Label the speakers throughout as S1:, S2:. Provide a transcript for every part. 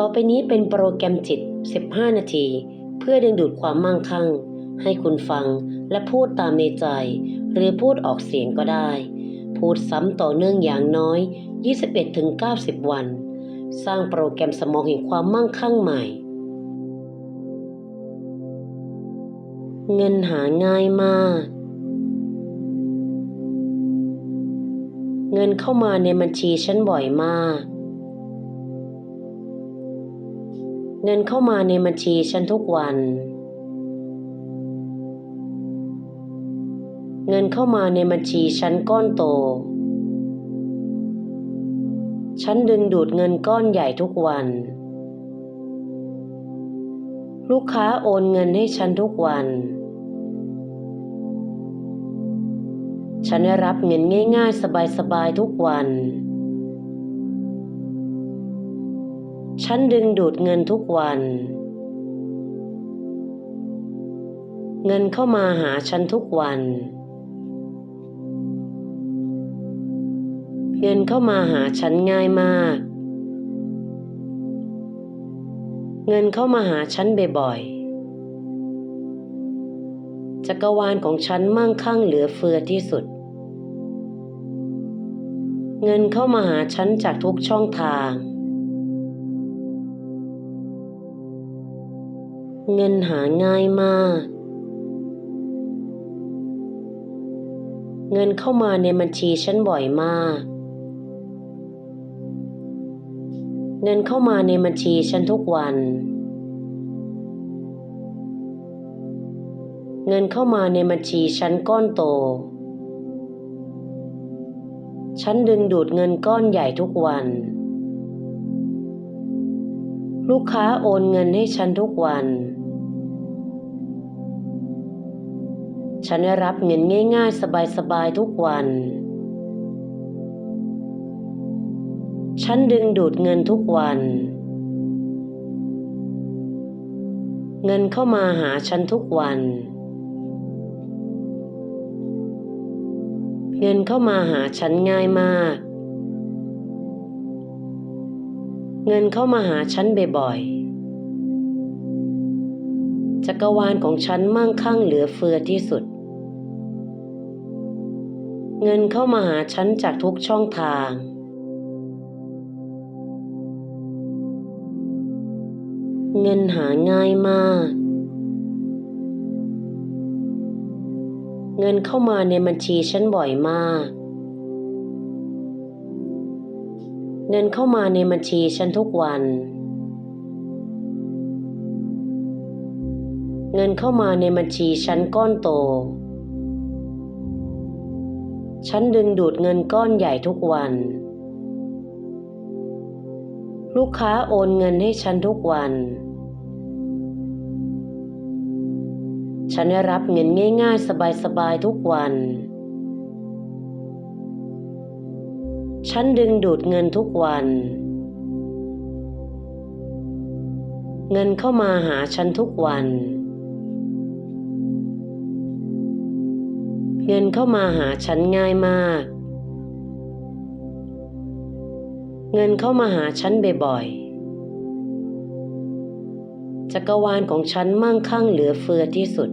S1: ต่อไปนี้เป็นโปรแกรมจิต 15 นาที เพื่อดึงดูดความมั่งคั่ง ให้คุณฟังและพูดตามในใจ หรือพูดออกเสียงก็ได้ พูดซ้ำต่อเนื่องอย่างน้อย 21-90 วัน สร้างโปรแกรมสมองแห่งความมั่งคั่งใหม่ เงินหาง่ายมาก เงินเข้ามาในบัญชีฉันบ่อยมาก เงินเข้ามาในบัญชีฉันทุกวัน เงินเข้ามาในบัญชีฉันก้อนโต ฉันดึงดูดเงินก้อนใหญ่ทุกวัน ลูกค้าโอนเงินให้ฉันทุกวัน ฉันได้รับเงินง่ายๆ สบายๆทุกวัน ฉันดึงดูดเงินทุกวัน เงินเข้ามาหาฉันทุกวัน เงินเข้ามาหาฉันง่ายมาก เงินเข้ามาหาฉันบ่อยๆ จักรวาลของฉันมั่งคั่งเหลือเฟือที่สุด เงินเข้ามาหาฉันจากทุกช่องทาง เงินหาง่ายมาก เงินเข้ามาในบัญชีฉันบ่อยมาก เงินเข้ามาในบัญชีฉันทุกวัน เงินเข้ามาในบัญชีฉันก้อนโต ฉันดึงดูดเงินก้อนใหญ่ทุกวันลูกค้าโอนเงินให้ฉันทุกวัน ฉันได้รับเงินง่าย ๆ สบายๆทุกวัน ฉันดึงดูดเงินทุกวัน เงินเข้ามาหาฉันทุกวัน เงินเข้ามาหาฉันง่ายมาก เงินเข้ามาหาฉันบ่อยๆจักรวาลของฉันมั่งคั่งเหลือเฟือที่สุด เงินเข้ามาหาฉันจากทุกช่องทาง เงินหาง่ายมาก เงินเข้ามาในบัญชีฉันบ่อยมาก เงินเข้ามาในบัญชีฉันทุกวัน เงินเข้ามาในบัญชีฉันก้อนโต ฉันดึงดูดเงินก้อนใหญ่ทุกวัน ลูกค้าโอนเงินให้ฉันทุกวัน ฉันได้รับเงินง่ายๆ สบายๆ ทุกวัน ฉันดึงดูดเงินทุกวัน เงินเข้ามาหาฉันทุกวัน เงินเข้ามาหาฉันง่ายมาก เงินเข้ามาหาฉันบ่อยๆ จักรวาลของฉันมั่งคั่งเหลือเฟือที่สุด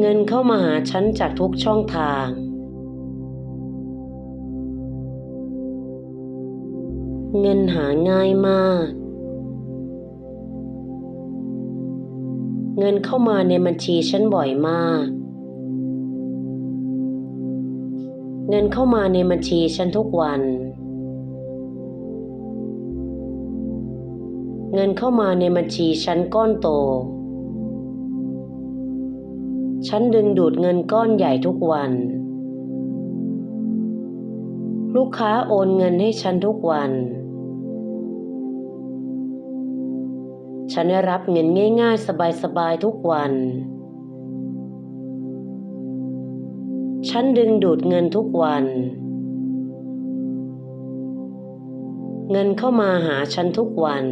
S1: เงินเข้ามาหาฉันจากทุกช่องทาง เงินหาง่ายมาก เงินเข้ามาในบัญชีฉันบ่อยมาก เงินเข้ามาในบัญชีฉันทุกวัน เงินเข้ามาในบัญชีฉันก้อนโต ฉันดึงดูดเงินก้อนใหญ่ทุกวัน ลูกค้าโอนเงินให้ฉันทุกวัน ฉันได้รับเงินง่ายๆ สบายๆ ทุกวัน ฉันดึงดูดเงินทุกวัน เงินเข้ามาหาฉันทุกวัน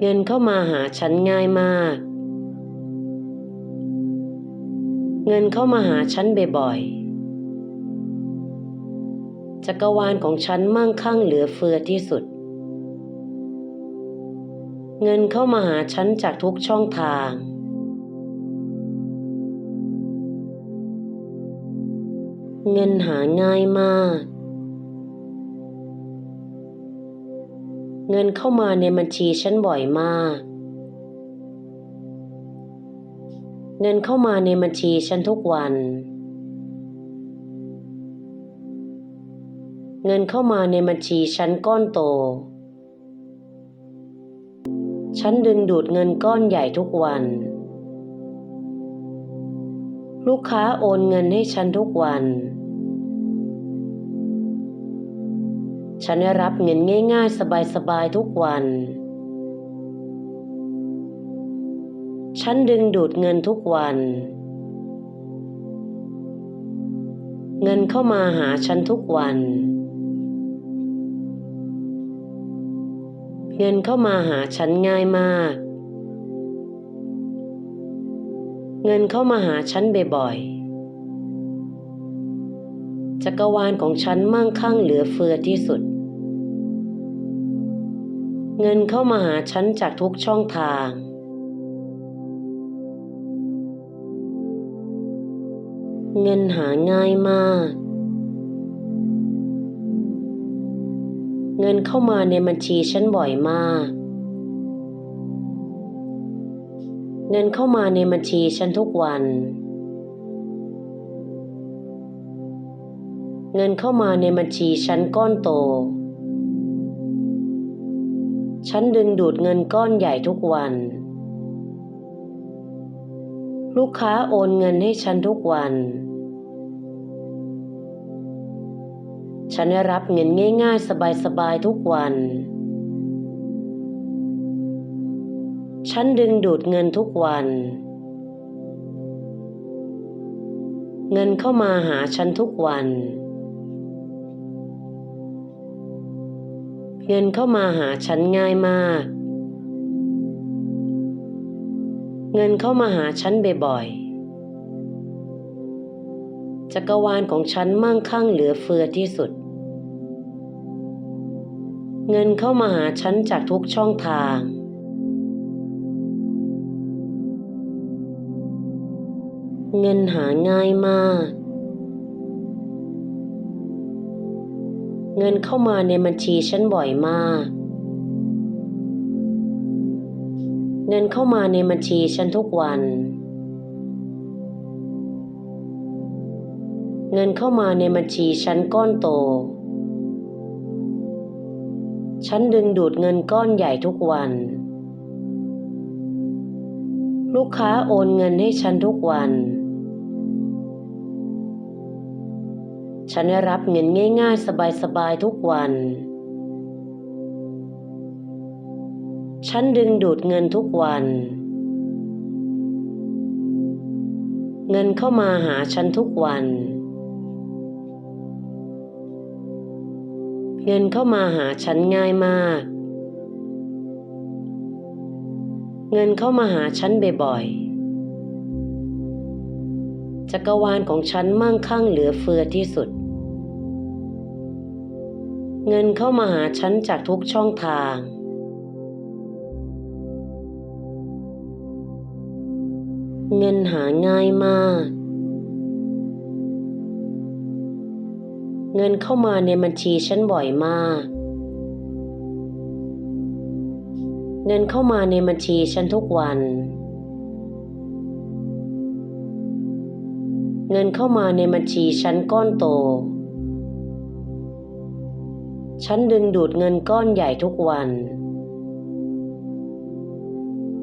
S1: เงินเข้ามาหาฉันง่ายมาก เงินเข้ามาหาฉันบ่อยๆจักรวาลของฉันมั่งคั่งเหลือเฟือที่สุด เงินเข้ามาหาฉันจากทุกช่องทาง เงินหาง่ายมาก เงินเข้ามาในบัญชีฉันบ่อยมาก เงินเข้ามาในบัญชีฉันทุกวัน เงินเข้ามาในบัญชีฉันก้อนโต ฉันดึงดูดเงินก้อนใหญ่ทุกวัน ลูกค้าโอนเงินให้ฉันทุกวัน ฉันได้รับเงินง่าย ๆ สบาย ๆ ทุกวัน ฉันดึงดูดเงินทุกวัน เงินเข้ามาหาฉันทุกวัน เงินเข้ามาหาฉันง่ายมาก เงินเข้ามาหาฉันบ่อยๆ จักรวาลของฉันมั่งคั่งเหลือเฟือที่สุด เงินเข้ามาหาฉันจากทุกช่องทาง เงินหาง่ายมาก เงินเข้ามาในบัญชีฉันบ่อยมาก เงินเข้ามาในบัญชีฉันทุกวัน เงินเข้ามาในบัญชีฉันก้อนโต ฉันดึงดูดเงินก้อนใหญ่ทุกวัน ลูกค้าโอนเงินให้ฉันทุกวัน ฉันได้รับเงินง่าย ๆ สบาย ๆ ทุกวัน ฉันดึงดูดเงินทุกวัน เงินเข้ามาหาฉันทุกวัน เงินเข้ามาหาฉันง่ายมาก เงินเข้ามาหาฉันบ่อยๆจักรวาลของฉันมั่งคั่งเหลือเฟือที่สุด เงินเข้ามาหาฉันจากทุกช่องทาง เงินหาง่ายมาก เงินเข้ามาในบัญชีฉันบ่อยมาก เงินเข้ามาในบัญชีฉันทุกวัน เงินเข้ามาในบัญชีฉันก้อนโต ฉันดึงดูดเงินก้อนใหญ่ทุกวัน ลูกค้าโอนเงินให้ฉันทุกวัน ฉันได้รับเงินง่าย ๆ สบายๆทุกวัน ฉันดึงดูดเงินทุกวัน เงินเข้ามาหาฉันทุกวัน เงินเข้ามาหาฉันง่ายมาก เงินเข้ามาหาฉันบ่อยๆ จักรวาลของฉันมั่งคั่งเหลือเฟือที่สุด เงินเข้ามาหาฉันจากทุกช่องทาง เงินหาง่ายมาก เงินเข้ามาในบัญชีฉันบ่อยมาก เงินเข้ามาในบัญชีฉันทุกวัน เงินเข้ามาในบัญชีฉันก้อนโต ฉันดึงดูดเงินก้อนใหญ่ทุกวัน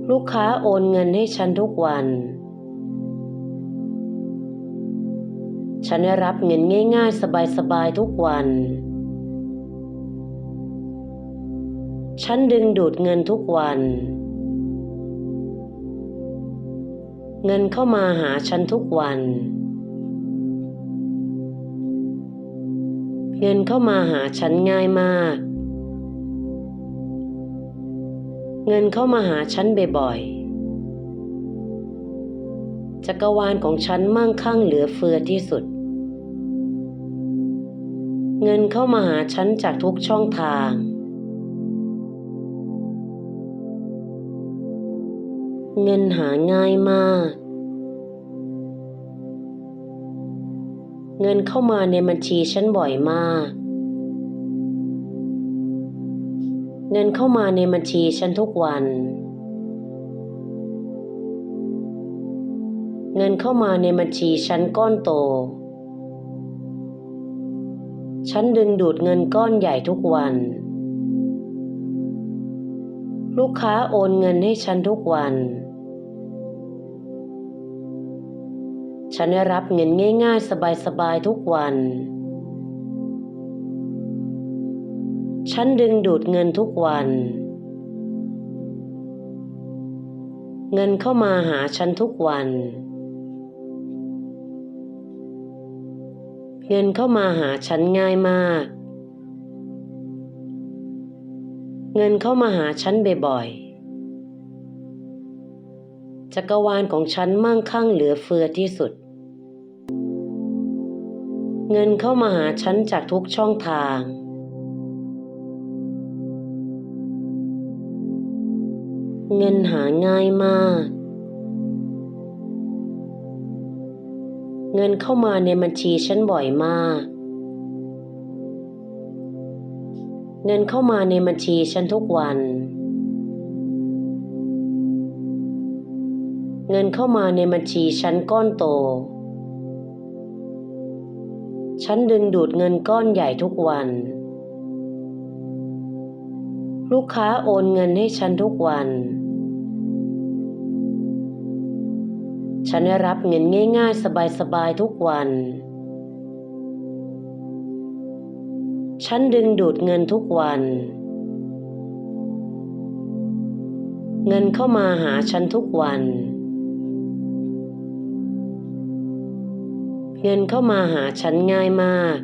S1: ลูกค้าโอนเงินให้ฉันทุกวัน ฉันได้รับเงินง่ายๆ สบายๆ ทุกวัน ฉันดึงดูดเงินทุกวัน เงินเข้ามาหาฉันทุกวัน เงินเข้ามาหาฉันง่ายมาก เงินเข้ามาหาฉันบ่อยๆจักรวาลของฉันมั่งคั่งเหลือเฟือที่สุด เงินเข้ามาหาฉันจากทุกช่องทาง เงินหาง่ายมาก เงินเข้ามาในบัญชีฉันบ่อยมาก เงินเข้ามาในบัญชีฉันทุกวัน เงินเข้ามาในบัญชีฉันก้อนโต ฉันดึงดูดเงินก้อนใหญ่ทุกวัน ลูกค้าโอนเงินให้ฉันทุกวัน ฉันได้รับเงินง่ายๆ สบายๆ ทุกวัน ฉันดึงดูดเงินทุกวัน เงินเข้ามาหาฉันทุกวัน เงินเข้ามาหาฉันง่ายมาก เงินเข้ามาหาฉันบ่อยๆ จักรวาลของฉันมั่งคั่งเหลือเฟือที่สุด เงินเข้ามาหาฉันจากทุกช่องทาง เงินหาง่ายมาก เงินเข้ามาในบัญชีฉันบ่อยมาก เงินเข้ามาในบัญชีฉันทุกวัน เงินเข้ามาในบัญชีฉันก้อนโต ฉันดึงดูดเงินก้อนใหญ่ทุกวัน ลูกค้าโอนเงินให้ฉันทุกวัน ฉันได้รับเงินง่าย ๆ สบายๆทุกวัน ฉันดึงดูดเงินทุกวัน เงินเข้ามาหาฉันทุกวัน เงินเข้ามาหาฉันง่ายมาก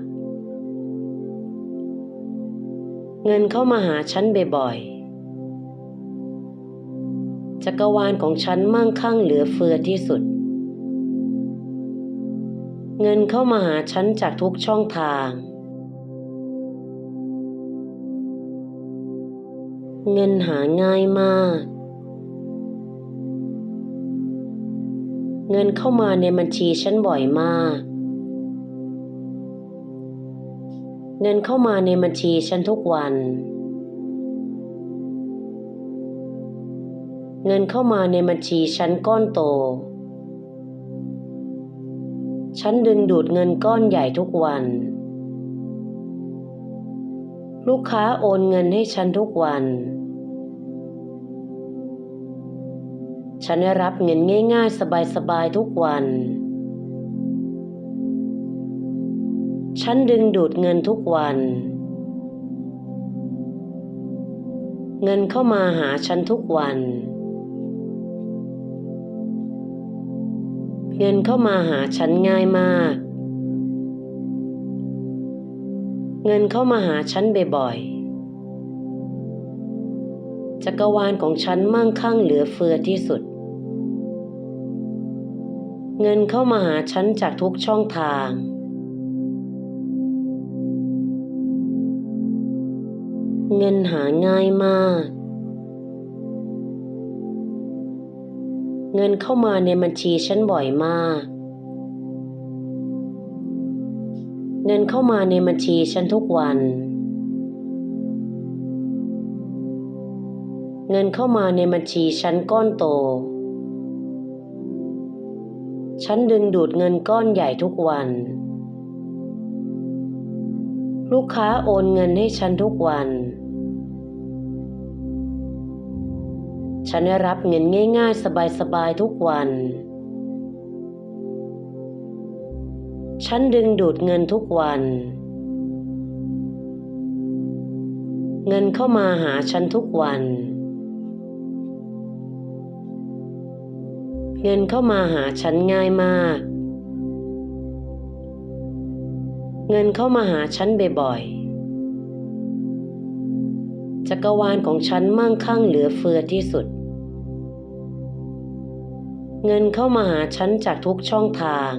S1: เงินเข้ามาหาฉันบ่อยๆ จักรวาลของฉันมั่งคั่งเหลือเฟือที่สุด เงินเข้ามาหาฉันจากทุกช่องทาง เงินหาง่ายมาก เงินเข้ามาในบัญชีฉันบ่อยมากเงินเข้ามาในบัญชีฉันทุกวัน เงินเข้ามาในบัญชีฉันก้อนโต ฉันดึงดูดเงินก้อนใหญ่ทุกวัน ลูกค้าโอนเงินให้ฉันทุกวัน ฉันได้รับเงินง่าย ๆ สบายๆทุกวัน ฉันดึงดูดเงินทุกวันเงินเข้ามาหาฉันทุกวัน เงินเข้ามาหาฉันง่ายมาก เงินเข้ามาหาฉันบ่อยๆ จักรวาลของฉันมั่งคั่งเหลือเฟือที่สุด เงินเข้ามาหาฉันจากทุกช่องทาง เงินหาง่ายมาก เงินเข้ามาในบัญชีฉันบ่อยมาก เงินเข้ามาในบัญชีฉันทุกวัน เงินเข้ามาในบัญชีฉันก้อนโต ฉันดึงดูดเงินก้อนใหญ่ทุกวัน ลูกค้าโอนเงินให้ฉันทุกวัน ฉันได้รับเงินง่าย ๆ สบาย ๆ ทุกวัน ฉันดึงดูดเงินทุกวัน เงินเข้ามาหาฉันทุกวัน เงินเข้ามาหาฉันง่ายมาก เงินเข้ามาหาฉันบ่อยๆจักรวาลของฉันมั่งคั่งเหลือเฟือที่สุด เงินเข้ามาหาฉันจากทุกช่องทาง